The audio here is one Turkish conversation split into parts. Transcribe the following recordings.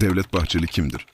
Devlet Bahçeli kimdir?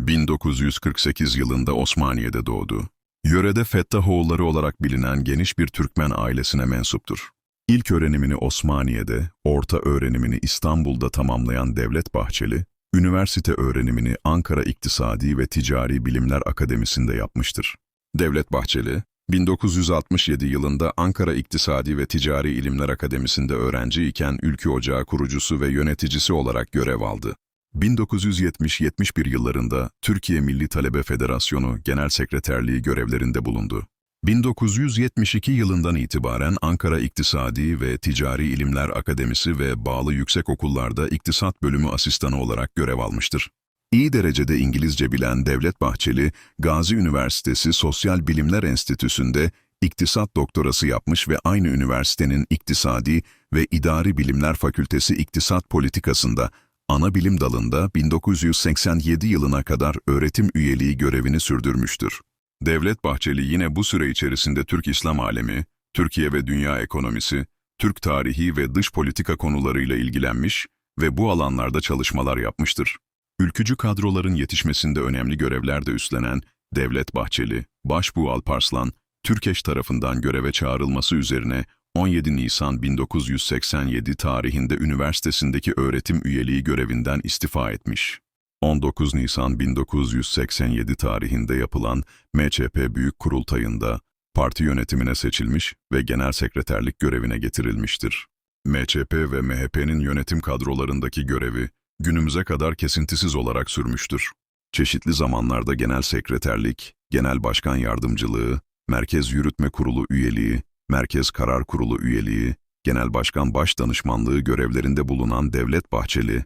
1948 yılında Osmaniye'de doğdu. Yörede Fettahoğulları olarak bilinen geniş bir Türkmen ailesine mensuptur. İlk öğrenimini Osmaniye'de, orta öğrenimini İstanbul'da tamamlayan Devlet Bahçeli, üniversite öğrenimini Ankara İktisadi ve Ticari Bilimler Akademisi'nde yapmıştır. Devlet Bahçeli, 1967 yılında Ankara İktisadi ve Ticari İlimler Akademisi'nde öğrenci iken Ülkü Ocağı kurucusu ve yöneticisi olarak görev aldı. 1970-71 yıllarında Türkiye Milli Talebe Federasyonu Genel Sekreterliği görevlerinde bulundu. 1972 yılından itibaren Ankara İktisadi ve Ticari İlimler Akademisi ve bağlı yüksek okullarda iktisat bölümü asistanı olarak görev almıştır. İyi derecede İngilizce bilen Devlet Bahçeli, Gazi Üniversitesi Sosyal Bilimler Enstitüsü'nde iktisat doktorası yapmış ve aynı üniversitenin İktisadi ve İdari Bilimler Fakültesi İktisat Politikasında ana bilim dalında 1987 yılına kadar öğretim üyeliği görevini sürdürmüştür. Devlet Bahçeli yine bu süre içerisinde Türk İslam alemi, Türkiye ve dünya ekonomisi, Türk tarihi ve dış politika konularıyla ilgilenmiş ve bu alanlarda çalışmalar yapmıştır. Ülkücü kadroların yetişmesinde önemli görevler de üstlenen Devlet Bahçeli, Başbuğ Alparslan, Türkeş tarafından göreve çağrılması üzerine 17 Nisan 1987 tarihinde üniversitesindeki öğretim üyeliği görevinden istifa etmiş. 19 Nisan 1987 tarihinde yapılan MÇP Büyük Kurultayı'nda parti yönetimine seçilmiş ve genel sekreterlik görevine getirilmiştir. MÇP ve MHP'nin yönetim kadrolarındaki görevi günümüze kadar kesintisiz olarak sürmüştür. Çeşitli zamanlarda genel sekreterlik, genel başkan yardımcılığı, merkez yürütme kurulu üyeliği, merkez karar kurulu üyeliği, genel başkan baş danışmanlığı görevlerinde bulunan Devlet Bahçeli,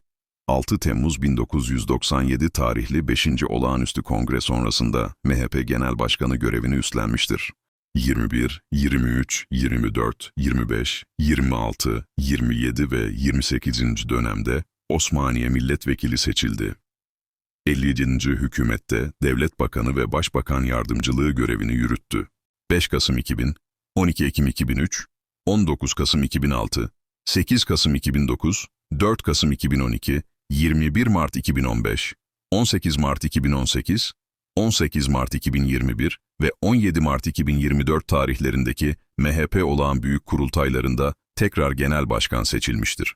6 Temmuz 1997 tarihli 5. Olağanüstü Kongre sonrasında MHP Genel Başkanı görevini üstlenmiştir. 21, 23, 24, 25, 26, 27 ve 28. dönemde Osmaniye Milletvekili seçildi. 50. hükümette Devlet Bakanı ve Başbakan Yardımcılığı görevini yürüttü. 5 Kasım 2000, 12 Ekim 2003, 19 Kasım 2006, 8 Kasım 2009, 4 Kasım 2012, 21 Mart 2015, 18 Mart 2018, 18 Mart 2021 ve 17 Mart 2024 tarihlerindeki MHP olağan büyük kurultaylarında tekrar genel başkan seçilmiştir.